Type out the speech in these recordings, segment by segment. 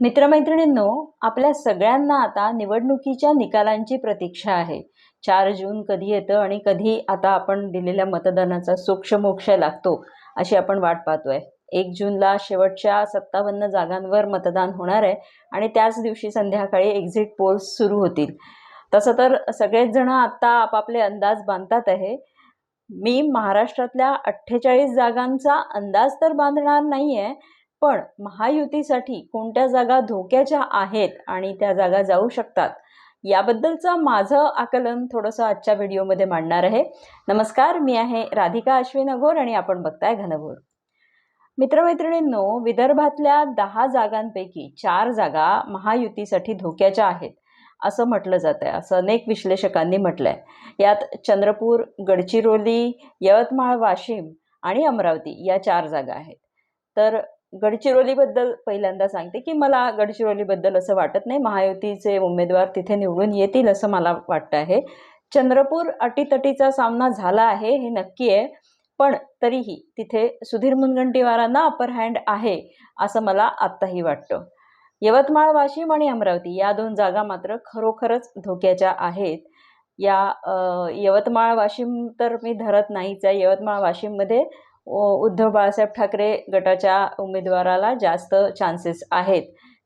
मित्रमैत्रिणींनो आपल्या सगळ्यांना आता निवडणुकीच्या निकालांची प्रतीक्षा आहे. चार जून कधी येतं आणि कधी आता आपण दिलेल्या मतदानाचा सूक्ष्मोक्ष लागतो अशी आपण वाट पाहतोय. एक जूनला शेवटच्या सत्तावन्न जागांवर मतदान होणार आहे आणि त्याच दिवशी संध्याकाळी एक्झिट पोल्स सुरू होतील. तसं तर सगळेच जण आत्ता आपापले अंदाज बांधतात आहे. मी महाराष्ट्रातल्या अठ्ठेचाळीस जागांचा अंदाज तर बांधणार नाही आहे पण महायुतीसाठी कोणत्या जागा धोक्याच्या आहेत आणि त्या जागा जाऊ शकतात याबद्दलचं माझं आकलन थोडंसं आजच्या व्हिडिओमध्ये मांडणार आहे. नमस्कार मी आहे राधिका अश्विन अघोर आणि आपण बघताय घनघोर. मित्रमैत्रिणींनो विदर्भातल्या दहा जागांपैकी चार जागा महायुतीसाठी धोक्याच्या आहेत असं म्हटलं जात आहे असं अनेक विश्लेषकांनी म्हटलं आहे यात चंद्रपूर गडचिरोली यवतमाळ वाशिम आणि अमरावती या चार जागा आहेत. तर गडचिरोलीबद्दल पहिल्यांदा सांगते की मला गडचिरोलीबद्दल असं वाटत नाही. महायुतीचे उमेदवार तिथे निवडून येतील असं मला वाटतं आहे. चंद्रपूर अटीतटीचा सामना झाला आहे हे नक्की आहे. पण तरीही तिथे सुधीर मुनगंटीवारांना अपर हँड आहे असं मला आत्ताही वाटतं. यवतमाळ वाशिम आणि अमरावती या दोन जागा मात्र खरोखरच धोक्याच्या आहेत. या यवतमाळ वाशिम तर मी धरत नाहीच आहे. यवतमाळ वाशिममध्ये उद्धव बाळासाहेब ठाकरे गटाच्या उमेदवाराला जास्त चान्सेस आहेत.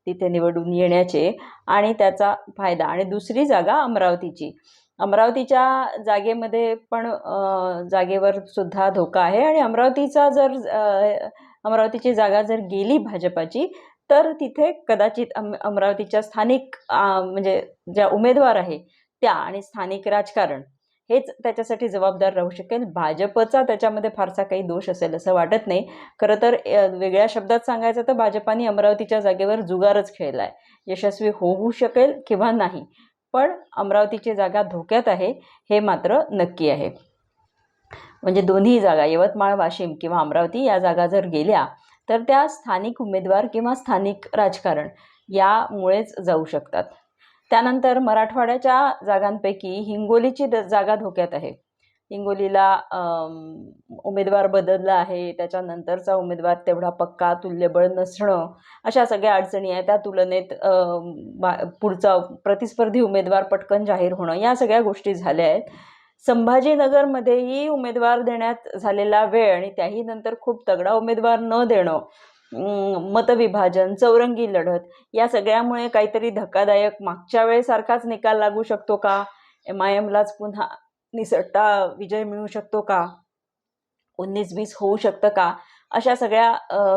तिथे निवडून येण्याचे आणि त्याचा फायदा. आणि दुसरी जागा अमरावतीची. अमरावतीच्या जागेमध्ये पण जागेवर सुद्धा धोका आहे. आणि अमरावतीचा जर अमरावतीची जागा जर गेली भाजपाची तर तिथे कदाचित अम अमरावतीच्या स्थानिक म्हणजे ज्या उमेदवार आहे त्या आणि स्थानिक राजकारण हेच त्याच्यासाठी जबाबदार राहू शकेल. भाजपचा त्याच्यामध्ये फारसा काही दोष असेल असं वाटत नाही. खरं तर वेगळ्या शब्दात सांगायचं तर भाजपाने अमरावतीच्या जागेवर जुगारच खेळला आहे यशस्वी होऊ शकेल किंवा नाही पण अमरावतीची जागा धोक्यात आहे हे मात्र नक्की आहे. म्हणजे दोन्ही जागा यवतमाळ वाशिम किंवा अमरावती या जागा जर गेल्या तर त्या स्थानिक उमेदवार किंवा स्थानिक राजकारण यामुळेच जाऊ शकतात. त्यानंतर मराठवाड्याच्या जागांपैकी हिंगोलीची द जागा धोक्यात आहे. हिंगोलीला उमेदवार बदलला आहे. त्याच्यानंतरचा उमेदवार तेवढा पक्का तुल्यबळ नसणं अशा सगळ्या अडचणी आहेत. त्या तुलनेत पुढचा प्रतिस्पर्धी उमेदवार पटकन जाहीर होणं या सगळ्या गोष्टी झाल्या आहेत. संभाजीनगरमध्येही उमेदवार देण्यात झालेला वेळ आणि त्याही नंतर खूप तगडा उमेदवार न देणं मतविभाजन चौरंगी लढत या सगळ्यामुळे काहीतरी धक्कादायक मागच्या वेळेसारखाच निकाल लागू शकतो का? एम आय एमलाच पुन्हा निसटता विजय मिळू शकतो का? उन्नीस बीस होऊ शकतं का? अशा सगळ्या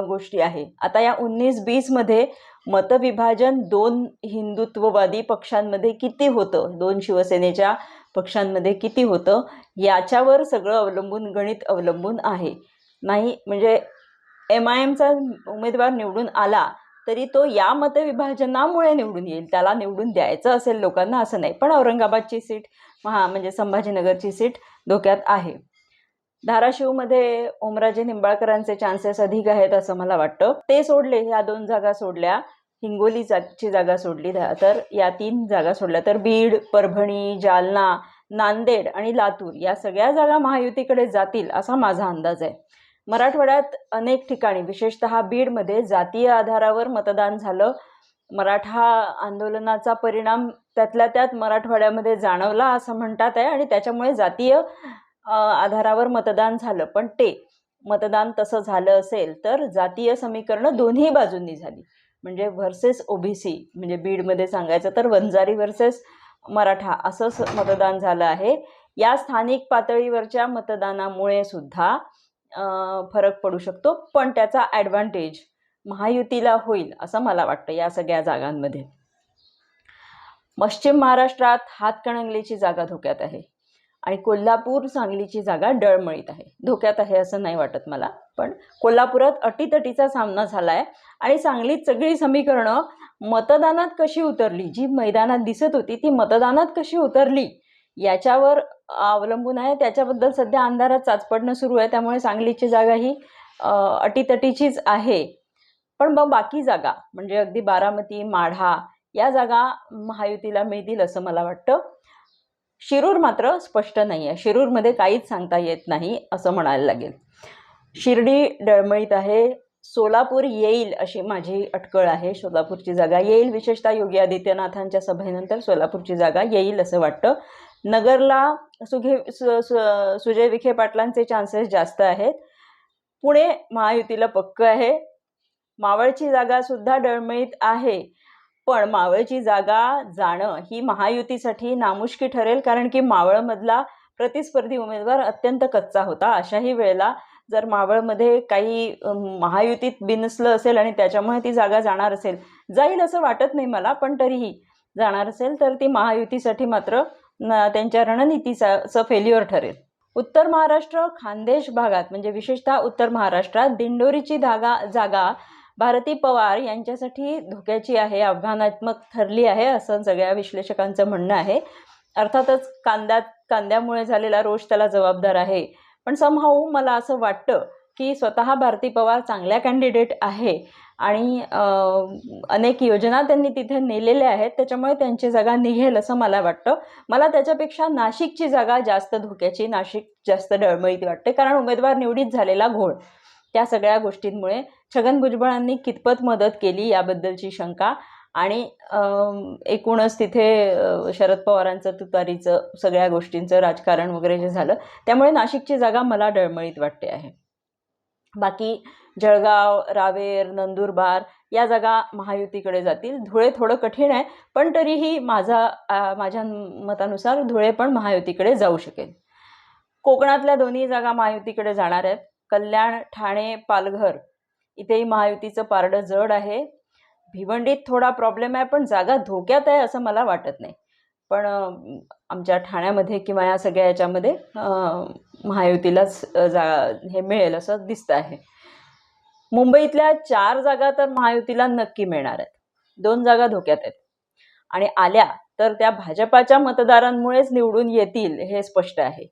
गोष्टी आहे. आता या उन्नीस बीसमध्ये मतविभाजन दोन हिंदुत्ववादी पक्षांमध्ये किती होतं? दोन शिवसेनेच्या पक्षांमध्ये किती होतं? याच्यावर सगळं अवलंबून गणित अवलंबून आहे. नाही म्हणजे एम आय एमचा उमेदवार निवडून आला तरी तो या मतविभाजनामुळे निवडून येईल. त्याला निवडून द्यायचं असेल लोकांना असं नाही पण औरंगाबादची सीट महा म्हणजे संभाजीनगरची सीट धोक्यात आहे. धाराशिवमध्ये ओमराजे निंबाळकरांचे चान्सेस अधिक आहेत असं मला वाटतं. ते सोडले ह्या दोन जागा सोडल्या. हिंगोली जागची जागा सोडली तर या तीन जागा सोडल्या. तर बीड परभणी जालना नांदेड आणि लातूर या सगळ्या जागा महायुतीकडे जातील असा माझा अंदाज आहे. मराठवाड्यात अनेक ठिकाणी विशेषतः बीडमध्ये जातीय आधारावर मतदान झालं. मराठा आंदोलनाचा परिणाम त्यातल्या त्यात मराठवाड्यामध्ये जाणवला असं म्हणतात आहे आणि त्याच्यामुळे जातीय आधारावर मतदान झालं. पण ते मतदान तसं झालं असेल तर जातीय समीकरणं दोन्ही बाजूंनी झाली. म्हणजे व्हर्सेस ओबीसी म्हणजे बीडमध्ये सांगायचं तर वंजारी व्हर्सेस मराठा असंच मतदान झालं आहे. या स्थानिक पातळीवरच्या मतदानामुळे सुद्धा फरक पडू शकतो पण त्याचा ॲडव्हान्टेज महायुतीला होईल असं मला वाटतं या सगळ्या जागांमध्ये. पश्चिम महाराष्ट्रात हातकणंगलेची जागा धोक्यात आहे आणि कोल्हापूर सांगलीची जागा डळमळीत आहे. धोक्यात आहे असं नाही वाटत मला पण कोल्हापुरात अटीतटीचा सामना झाला आहे आणि सांगलीत सगळी समीकरणं मतदानात कशी उतरली जी मैदानात दिसत होती ती मतदानात कशी उतरली याच्यावर अवलंबून आहे. त्याच्याबद्दल सध्या अंधारात चाचपडणं सुरू आहे. त्यामुळे सांगलीची जागा ही अटीतटीचीच आहे. पण मग बाकी जागा म्हणजे अगदी बारामती माढा या जागा महायुतीला मिळतील असं मला वाटतं. शिरूर मात्र स्पष्ट नाही आहे. शिरूरमध्ये काहीच सांगता येत नाही असं म्हणायला लागेल. शिर्डी डळमळीत आहे. सोलापूर येईल अशी माझी अटकळ आहे. सोलापूरची जागा येईल. विशेषतः योगी आदित्यनाथांच्या सभेनंतर सोलापूरची जागा येईल असं वाटतं. नगरला सुघे सु सु- सुजय विखे पाटलांचे चान्सेस जास्त आहेत. पुणे महायुतीला पक्क आहे. मावळची जागासुद्धा डळमळीत आहे. पण मावळची जागा जाणं ही महायुतीसाठी नामुष्की ठरेल कारण की मावळमधला प्रतिस्पर्धी उमेदवार अत्यंत कच्चा होता. अशाही वेळेला जर मावळमध्ये काही महायुतीत बिनसलं असेल आणि त्याच्यामुळे ती जागा जाणार असेल जाईल असं वाटत नाही मला पण तरीही जाणार असेल तर ती महायुतीसाठी मात्र त्यांच्या रणनीतीचं फेल्युअर ठरेल. उत्तर महाराष्ट्र खानदेश भागात म्हणजे विशेषतः उत्तर महाराष्ट्रात दिंडोरीची धागा जागा भारती पवार यांच्यासाठी धोक्याची आहे आव्हानात्मक ठरली आहे असं सगळ्या विश्लेषकांचं म्हणणं आहे. अर्थातच कांद्यात कांद्यामुळे झालेला रोष त्याला जबाबदार आहे. पण समहाऊ मला असं वाटतं की स्वतः भारती पवार चांगल्या कॅन्डिडेट आहे. आणि अनेक योजना त्यांनी तिथे नेलेल्या आहेत. त्याच्यामुळे त्यांची जागा निघेल असं मला वाटतं. मला त्याच्यापेक्षा नाशिकची जागा जास्त धोक्याची नाशिक जास्त डळमळीत वाटते. कारण उमेदवार निवडीत झालेला घोळ त्या सगळ्या गोष्टींमुळे छगन भुजबळांनी कितपत मदत केली याबद्दलची शंका. आणि एकूणच तिथे शरद पवारांचं तुतारीचं सगळ्या गोष्टींचं राजकारण वगैरे जे झालं त्यामुळे नाशिकची जागा मला डळमळीत वाटते आहे. बाकी जळगाव रावेर नंदुरबार या जागा महायुतीकडे जातील. धुळे थोडं कठीण आहे पण तरीही माझा माझ्या मतानुसार धुळे पण महायुतीकडे जाऊ शकेल. कोकणातल्या दोन्ही जागा महायुतीकडे जाणार आहेत. कल्याण ठाणे पालघर इथेही महायुतीचं पारडं जड आहे. भिवंडीत थोडा प्रॉब्लेम आहे पण जागा धोक्यात आहे असं मला वाटत नाही. पण आमच्या ठाण्यामध्ये किंवा या सगळ्या याच्यामध्ये महायुतीलाच जा हे मिळेल असं दिसतं आहे. मुंबईतल्या चार जागा तर महायुतीला नक्की मिळणार आहेत. दोन जागा धोक्यात आहेत. आणि आल्या तर त्या भाजपाच्या मतदारांमुळेच निवडून येतील हे स्पष्ट आहे.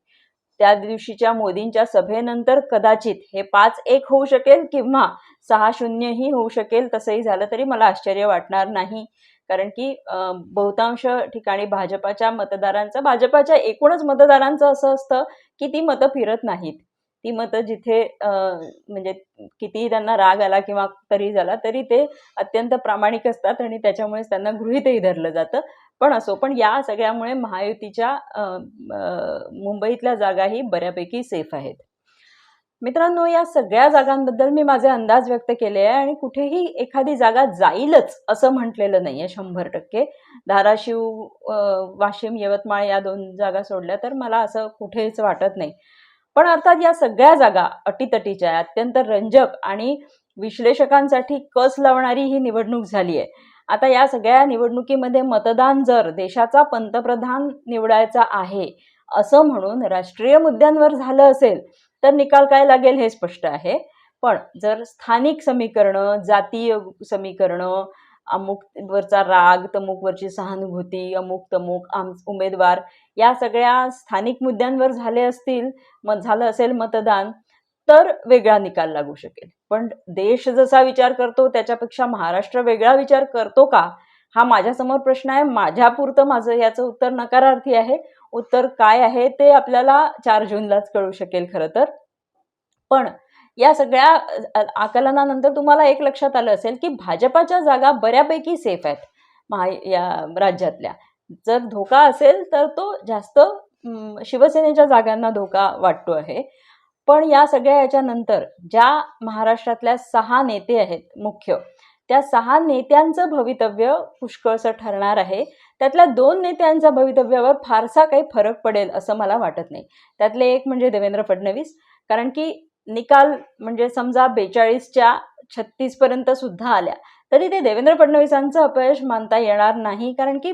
त्या दिवशीच्या मोदींच्या सभेनंतर कदाचित हे पाच एक होऊ शकेल किंवा सहा शून्यही होऊ शकेल तसंही झालं तरी मला आश्चर्य वाटणार नाही. कारण की बहुतांश ठिकाणी भाजपाच्या मतदारांचं भाजपाच्या एकूणच मतदारांचं असं असतं की ती मतं फिरत नाहीत. ती मतं जिथे म्हणजे कितीही त्यांना राग आला किंवा तरी झाला तरी ते अत्यंत प्रामाणिक असतात आणि त्याच्यामुळेच त्यांना गृहितही धरलं जातं. पण असो पण या सगळ्यामुळे महायुतीच्या मुंबईतल्या जागाही बऱ्यापैकी सेफ आहेत. मित्रांनो या सगळ्या जागांबद्दल मी माझे अंदाज व्यक्त केले आहे आणि कुठेही एखादी जागा जाईलच असं म्हटलेलं नाही आहे शंभर टक्के. धाराशिव वाशिम यवतमाळ या दोन जागा सोडल्या तर मला असं कुठेच वाटत नाही. पण अर्थात या सगळ्या जागा अटीतटीच्या आहे अत्यंत रंजक आणि विश्लेषकांसाठी कस लावणारी ही निवडणूक झाली आहे आता या सगळ्या निवडणुकीमध्ये मतदान जर देशाचा पंतप्रधान निवडायचा आहे असं म्हणून राष्ट्रीय मुद्द्यांवर झालं असेल तर निकाल काय लागेल हे स्पष्ट आहे. पण जर स्थानिक समीकरणं जातीय समीकरणं अमुकवरचा राग तमुकवरची सहानुभूती अमुक तमुक आम उमेदवार या सगळ्या स्थानिक मुद्द्यांवर झाले असतील मग झालं असेल मतदान तर वेगळा निकाल लागू शकेल. पण देश जसा विचार करतो त्याच्यापेक्षा महाराष्ट्र वेगळा विचार करतो का? हा माझ्यासमोर प्रश्न आहे. माझ्यापुरतं माझं याचं उत्तर नकारार्थी आहे. उत्तर काय आहे ते आपल्याला चार जूनलाच कळू शकेल खरं तर. पण या सगळ्या आकलनानंतर तुम्हाला एक लक्षात आलं असेल की भाजपाच्या जागा बऱ्यापैकी सेफ आहेत महा या राज्यातल्या. जर धोका असेल तर तो जास्त शिवसेनेच्या जागांना धोका वाटतो आहे. पण या सगळ्या याच्यानंतर ज्या महाराष्ट्रातल्या सहा नेते आहेत मुख्य त्या सहा नेत्यांचं भवितव्य पुष्कळसं ठरणार आहे. त्यातल्या दोन नेत्यांच्या भवितव्यावर फारसा काही फरक पडेल असं मला वाटत नाही. त्यातले एक म्हणजे देवेंद्र फडणवीस कारण की निकाल म्हणजे समजा बेचाळीसच्या छत्तीसपर्यंत सुद्धा आल्या तरी ते देवेंद्र फडणवीसांचं अपयश मानता येणार नाही. कारण की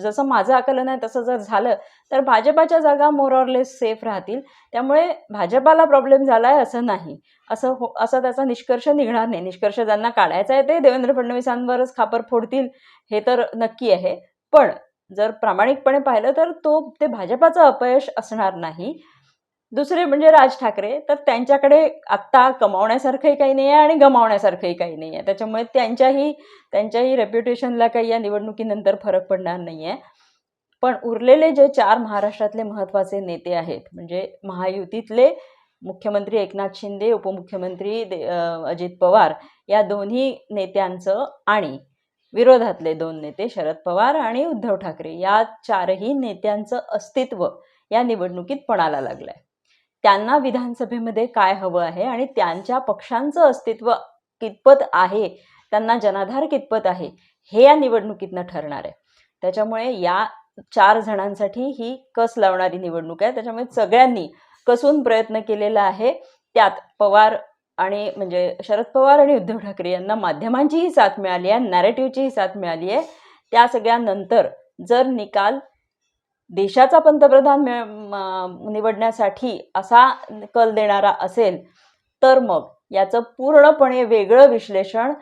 जसं माझं आकलन आहे तसं जर झालं तर भाजपाच्या जागा मोरॉरलेस सेफ राहतील. त्यामुळे भाजपाला प्रॉब्लेम झाला आहे असं नाही. असं हो असा त्याचा निष्कर्ष निघणार नाही. निष्कर्ष ज्यांना काढायचा आहे ते देवेंद्र फडणवीसांवरच खापर फोडतील हे तर नक्की आहे. पण जर प्रामाणिकपणे पाहिलं तर तो ते भाजपाचं अपयश असणार नाही. दुसरे म्हणजे राज ठाकरे तर त्यांच्याकडे आत्ता कमावण्यासारखंही काही नाही आहे आणि गमावण्यासारखंही काही नाही आहे त्याच्यामुळे त्यांच्याही त्यांच्याही रेप्युटेशनला काही या निवडणुकीनंतर फरक पडणार नाही आहे पण उरलेले जे चार महाराष्ट्रातले महत्त्वाचे नेते आहेत म्हणजे महायुतीतले मुख्यमंत्री एकनाथ शिंदे उपमुख्यमंत्री दे अजित पवार या दोन्ही नेत्यांचं आणि विरोधातले दोन नेते शरद पवार आणि उद्धव ठाकरे या चारही नेत्यांचं अस्तित्व या निवडणुकीत पणाला लागलं आहे त्यांना विधानसभेमध्ये काय हवं आहे आणि त्यांच्या पक्षांचं अस्तित्व कितपत आहे त्यांना जनाधार कितपत आहे हे या निवडणुकीतनं ठरणार आहे. त्याच्यामुळे या चार जणांसाठी ही कस लावणारी निवडणूक आहे. त्याच्यामुळे सगळ्यांनी कसून प्रयत्न केलेला आहे. त्यात पवार आणि म्हणजे शरद पवार आणि उद्धव ठाकरे यांना माध्यमांचीही साथ मिळाली आहे नॅरेटिव्हचीही साथ मिळाली आहे. त्या सगळ्यानंतर जर निकाल देशाचा पंतप्रधान मिळ म- निवडण्यासाठी असा कल देणारा असेल तर मग याचं पूर्णपणे वेगळं विश्लेषण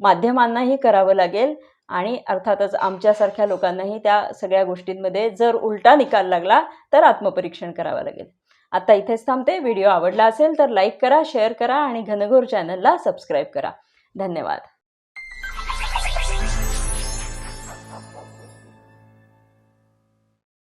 माध्यमांनाही करावं लागेल आणि अर्थातच आमच्यासारख्या लोकांनाही त्या सगळ्या गोष्टींमध्ये जर उलटा निकाल लागला तर आत्मपरीक्षण करावं लागेल. आता इथेच थांबते. व्हिडिओ आवडला असेल तर लाईक करा शेअर करा आणि घनघोर चॅनलला सबस्क्राईब करा. धन्यवाद.